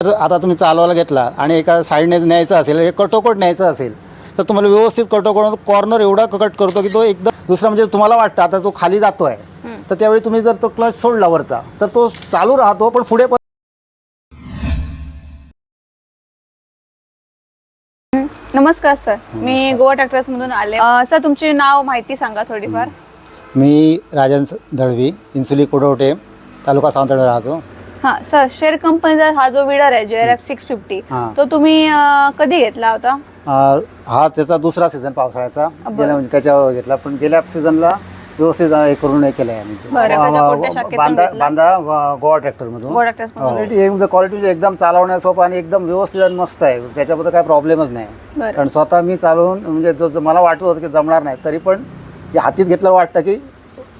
जर आता तुम्ही चालवायला घेतला आणि एका साईडने न्यायचं असेल एक कटोकट न्यायचं असेल तर तुम्हाला व्यवस्थित कटोकट कॉर्नर एवढा कट करतो की तो एकदम दुसरा म्हणजे तुम्हाला वाटतं आता तो खाली जातोय. तर त्यावेळी तुम्ही जर तो क्लच सोडला वरचा तर तो चालू राहतो पण पुढे नमस्कार सर. मी गोवा ट्रॅक्टर्स मधून आले. अं, सर तुमचे नाव माहिती सांगा थोडीफार. मी राजन दळवी इन्सुली कुडवटे तालुका सावंतवाडी राहतो. हा सर शेअर कंपनीचा हा जो विडर आहे जे आर एफ सिक्स फिफ्टी हा. तो तुम्ही अं, कधी घेतला होता अं, हा त्याचा दुसरा सीझन पावसाळ्याचा गेल्या म्हणजे त्याच्यावर घेतला पण गेल्या सीझनला व्यवस्थित हे करून हे केलं आहे आम्ही ते. बरं, त्याच्या अं, कोणत्या शाखेतून बांधा घेतला? बांधा गोवा ट्रॅक्टरमधून गोवा ट्रॅक्टर्स मधून क्वालिटी एकदम क्वालिटी एकदम चालवण्यास सोपं आणि एकदम व्यवस्थित आणि मस्त आहे त्याच्याबद्दल काही प्रॉब्लेमच नाही बरं. कारण स्वतः मी चालवून म्हणजे जो जो मला वाटत होतं की जमणार नाही तरी पण हे हातीत घेतलं वाटतं की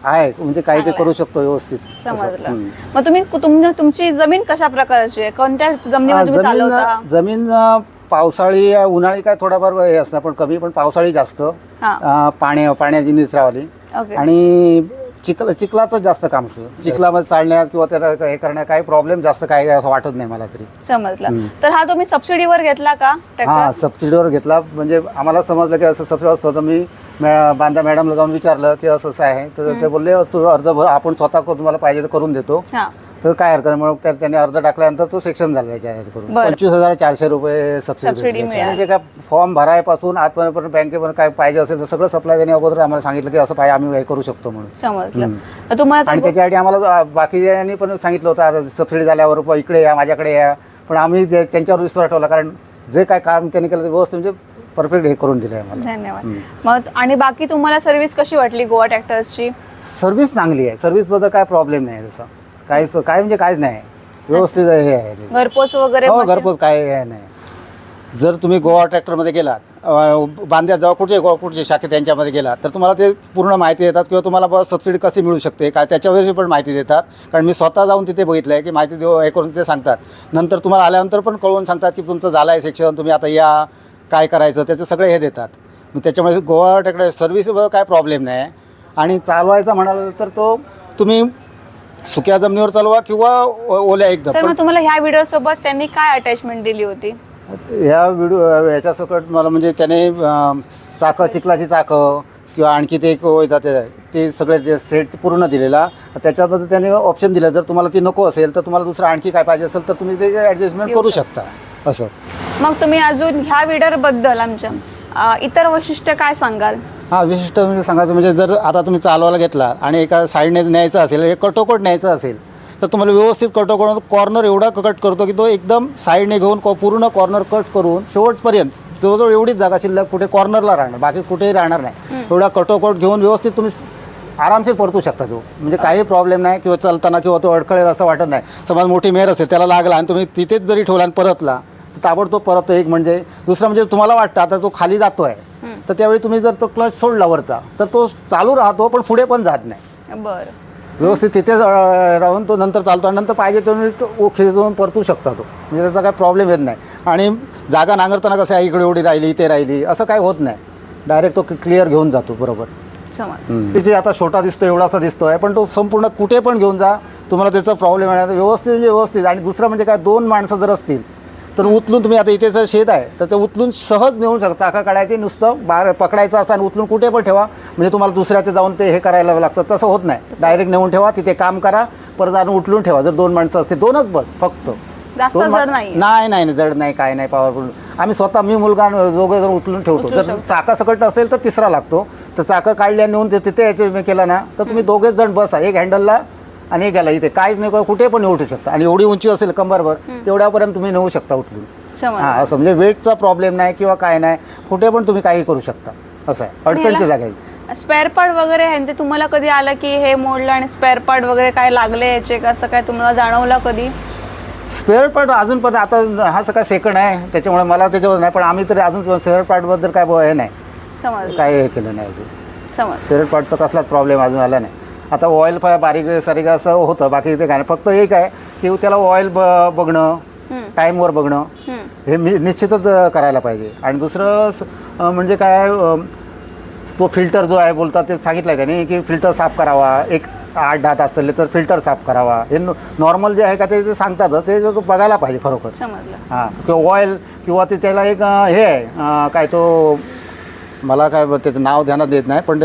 आहे. म्हणजे काही ते करू शकतो व्यवस्थित. समजलं. मग तुम्ही तुम- तुमची जमीन कशा प्रकारची आहे? कोणत्या तुम्ही जमीन चालवता? जमीन अं, पावसाळी उन्हाळी काय थोडाफार हे असतं पण कमी पण पावसाळी जास्त. हा. अं, पाण्या पाण्याची निचरावली. ओके. आणि चिखल चिखलाचं जास्त काम असतं. चिखलामध्ये चालण्यात किंवा त्याला हे करण्यात काही प्रॉब्लेम जास्त काही असं वाटत नाही मला तरी. समजलं. तर हा तुम्ही सबसिडीवर घेतला का? हा सबसिडीवर घेतला. म्हणजे आम्हाला समजलं की असं सबसिडी असतं तर मी मॅ- बांधा मॅडमला जाऊन विचारलं की असं असं आहे तर ते बोलले तू अर्ज भर आपण स्वतः करून तुम्हाला पाहिजे तर करून देतो हा तर काय हरकत नाही. मग त्या- त्यांनी अर्ज टाकल्यानंतर तो सेक्शन झाला त्याच्या ह्याच्यात करून बरं. पंचवीस हजार चारशे रुपये सबसिडी सबसिडी भेटली त्याची. मिळाली. आणि ते काय फॉर्म भरायपासून आतपर्यंत बँकेपर्यंत काय पाहिजे असेल तर सगळं सप्लाय त्यांनी अगोदर आम्हाला सांगितलं की असं पाहिजे आम्ही हे करू शकतो म्हणून समजलं तर तुम्हाला आणि त्याच्यासाठी आम्हाला बाकीच्यांनी पण सांगितलं होतं आता सबसिडी झाल्यावर प- इकडे या माझ्याकडे या पण आम्ही त्यांच्यावर विश्वास ठेवला कारण जे काय काम त्यांनी केलं ते व्यवस्थित म्हणजे परफेक्ट हे करून दिलं आहे मला. धन्यवाद. मग आणि बाकी तुम्हाला सर्व्हिस कशी वाटली गोवा ट्रॅक्टर्सची सर्व्हिस चांगली आहे. सर्व्हिसबद्दल काय प्रॉब्लेम नाही तसं. काहीच काय म्हणजे काहीच नाही. व्यवस्थित हे आहे ते. घरपोच वगैरे हो घरपोच काय हे नाही. जर तुम्ही गोवा ट्रॅक्टरमध्ये गेलात अं, बांध्यात जाऊ कुठचे गोवा कुठचे शाखे त्यांच्यामध्ये गेलात तर तुम्हाला ते पूर्ण माहिती देतात किंवा तुम्हाला बा सबसिडी कशी मिळू शकते काय त्याच्यावरची पण माहिती देतात. कारण मी स्वतः जाऊन तिथे बघितलं आहे की माहिती देऊ हे करून ते सांगतात. नंतर तुम्हाला आल्यानंतर पण कळवून सांगतात की तुमचं झालं आहे सेक्शन तुम्ही आता या. काय करायचं त्याचं सगळे हे देतात. मग त्याच्यामुळे गोवा ट्रॅक्टर सर्व्हिस काय प्रॉब्लेम नाही. आणि चालवायचा म्हणाल तर तो तुम्ही सुक्या जमिनीवर चालवा किंवा ओल्या एकदम. सर मग तुम्हाला ह्या व्हिडिओ सोबत त्यांनी काय अटॅचमेंट दिली होती? या व्हिडिओ याच्यासकट मला म्हणजे त्याने चाकं चिखलाची चाकं किंवा आणखी ते एक येतात ते सगळे ते सेट पूर्ण दिलेला. त्याच्यामध्ये त्याने ऑप्शन दिलं. जर तुम्हाला ती नको असेल तर तुम्हाला दुसरं आणखी काय पाहिजे असेल तर तुम्ही ते ॲडजस्टमेंट करू शकता. असं. मग तुम्ही अजून ह्या व्हिडिओ बद्दल आमच्या अं, इतर वैशिष्ट्य काय सांगाल? हां विशिष्ट म्हणजे सांगायचं म्हणजे जर आता तुम्ही चालवायला घेतला आणि एका साईडने न्यायचं असेल एक कटोकट न्यायचं असेल तर तुम्हाला व्यवस्थित कटोकट कॉर्नर एवढा कट करतो की तो एकदम साईडने घेऊन को- पूर्ण कॉर्नर कट करून शेवटपर्यंत जवळजवळ एवढीच जागा शिल्लक कुठे कॉर्नरला राहणार बाकी कुठेही राहणार नाही. एवढा कटोकट घेऊन व्यवस्थित तुम्ही आरामशीर परतू शकता तो. म्हणजे काही प्रॉब्लेम नाही किंवा चालताना किंवा तो अडखळेल असं वाटत नाही. समज मोठी मेर असेल त्याला लागला आणि तुम्ही तिथेच जरी ठेवला आणि परतला तर ताबडतोब परत एक म्हणजे दुसरं म्हणजे तुम्हाला वाटतं आता तो खाली जातो आहे तर त्यावेळी तुम्ही जर तो क्लच सोडला वरचा तर तो चालू राहतो पण पुढे पण जात नाही. बरं. व्यवस्थित तिथेच अं, राहून तो नंतर चालतो आणि नंतर पाहिजे तो खेचून परतू शकता तो. म्हणजे त्याचा काही प्रॉब्लेम येत नाही. आणि जागा नांगरताना कसं आहे इकडे एवढी राहिली इथे राहिली असं काही होत नाही. डायरेक्ट तो क्लिअर घेऊन जातो बरोबर. तिथे आता छोटा दिसतो एवढासा दिसतोय पण तो संपूर्ण कुठे पण घेऊन जा तुम्हाला त्याचा प्रॉब्लेम येणार. व्यवस्थित म्हणजे व्यवस्थित. आणि दुसरं म्हणजे काय दोन माणसं जर असतील तर उचलून तुम्ही आता इथे जर शेत आहे तर ते उचलून सहज नेऊन शकता चाका काढायचे नुसतं बाहेर पकडायचं असं आणि उचलून कुठे पण ठेवा. म्हणजे तुम्हाला दुसऱ्याचे जाऊन ते हे करायला लागतं तसं होत नाही. डायरेक्ट नेऊन ठेवा तिथे काम करा परत आणून उचलून ठेवा. जर दोन माणसं असतील दोनच बस फक्त. जास्त दोन मा- जड नाही नाही नाही नाही, जड नाही काय नाही पॉवरफुल आम्ही स्वतः मी मुलगा दोघं जण उचलून ठेवतो. जर. चाका सकट असेल तर तिसरा लागतो. तर चाकं काढल्या नेऊन ते तिथे याचे केलं ना तर तुम्ही दोघेच जण बसा. एक हँडलला आणि याला इथे काहीच नाही कुठे पण उठू शकता. आणि एवढी उंची असेल कंबरभर तेवढ्यापर्यंत तुम्ही नेऊ शकता उचलून. हां असं म्हणजे वेटचा प्रॉब्लेम नाही किंवा काय नाही कुठे पण तुम्ही काही करू शकता. असं आहे. अडचणच्या जागा. आहे. स्पेअर पार्ट वगैरे ह्यांचे तुम्हाला कधी आलं की हे मोडलं आणि स्पेअर पार्ट वगैरे काय लागले याचे का असं काय तुम्हाला जाणवलं कधी? स्पेअर पार्ट अजून पण आता हा सगळा सेकंड आहे त्याच्यामुळे मला त्याच्यावर नाही पण आम्ही तरी अजून स्पेअर पार्टबद्दल काय हे नाही. काय हे केलं नाही अजून. स्पेअर पार्टचा कसलाच प्रॉब्लेम अजून आला नाही. आता ऑइल बारीक सारीक असं होतं बाकी ते काय. फक्त एक आहे की त्याला ऑइल ब बघणं टाईमवर बघणं. हे मी निश्चितच करायला पाहिजे. आणि दुसरं म्हणजे काय तो फिल्टर जो आहे बोलतात ते सांगितलं आहे त्याने की फिल्टर साफ करावा. एक आठ दहा तास चालले तर फिल्टर साफ करावा. हे नॉर्मल जे आहे का ते सांगतात ते बघायला पाहिजे खरोखर. हां किंवा ऑइल किंवा ते त्याला एक हे आहे काय तो मला काय त्याचं नाव ध्यानात देत नाही पण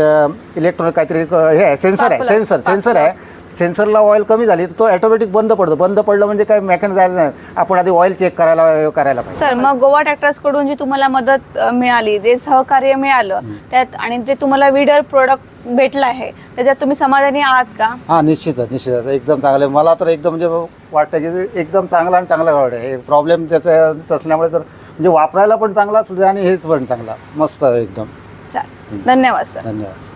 इलेक्ट्रॉनिक काहीतरी हे आहे सेन्सर आहे सेन्सर सेन्सर. आहे. सेन्सरला ऑइल कमी झाली तर तो ऑटोमॅटिक बंद पडतो. बंद पडलं म्हणजे काय मेकॅनिक नाही आपण आधी ऑइल चेक करायला हे करायला पाहिजे. सर मग गोवा ट्रॅक्टर्सकडून जी तुम्हाला मदत अ, मिळाली जे सहकार्य मिळालं त्यात आणि जे तुम्हाला विडर प्रोडक्ट भेटलं आहे त्याच्यात तुम्ही समाधानी आहात का? हां निश्चितच निश्चितच. एकदम चांगलं आहे. मला तर एकदम म्हणजे वाटतं की एकदम चांगला आणि चांगला वाटतं हे प्रॉब्लेम त्याचं असल्यामुळे तर म्हणजे वापरायला पण चांगला आणि हेच पण चांगला. मस्त एकदम. चालेल. धन्यवाद सर. धन्यवाद.